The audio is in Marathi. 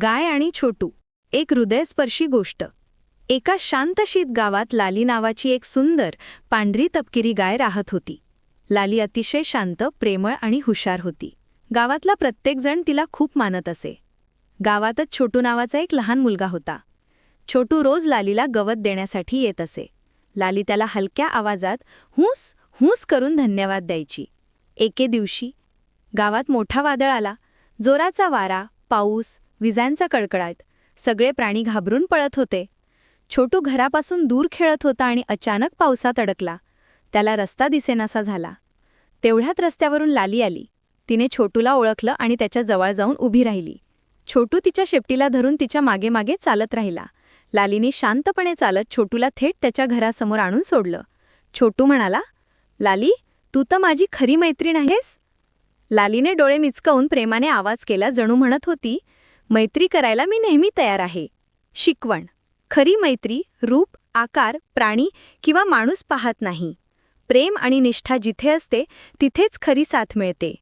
गाय आणि छोटू. एक हृदयस्पर्शी गोष्ट. एका शांतशीत गावात लाली नावाची एक सुंदर पांढरी तपकिरी गाय राहत होती. लाली अतिशय शांत प्रेमळ आणि हुशार होती. गावातला प्रत्येकजण तिला खूप मानत असे. गावातच छोटू नावाचा एक लहान मुलगा होता. छोटू रोज लालीला गवत देण्यासाठी येत असे. लाली त्याला हलक्या आवाजात हुस हुस करून धन्यवाद द्यायची. एके दिवशी गावात मोठा वादळ आला. जोराचा वारा पाऊस विजांचा कडकडाट सगळे प्राणी घाबरून पळत होते. छोटू घरापासून दूर खेळत होता आणि अचानक पावसात अडकला. त्याला रस्ता दिसेनासा झाला. तेवढ्यात रस्त्यावरून लाली आली. तिने छोटूला ओळखलं आणि त्याच्याजवळ जाऊन उभी राहिली. छोटू तिच्या शेपटीला धरून तिच्यामागे मागे चालत राहिला. लालीने शांतपणे चालत छोटूला थेट त्याच्या घरासमोर आणून सोडलं. छोटू म्हणाला लाली तू तर माझी खरी मैत्रीण आहेस. लालीने डोळे मिचकवून प्रेमाने आवाज केला. जणू म्हणत होती मैत्री करायला मी नेहमी तयार आहे. शिकवण. खरी मैत्री रूप आकार प्राणी किंवा माणूस पाहत नाही. प्रेम आणि निष्ठा जिथे असते तिथेच खरी साथ मिळते.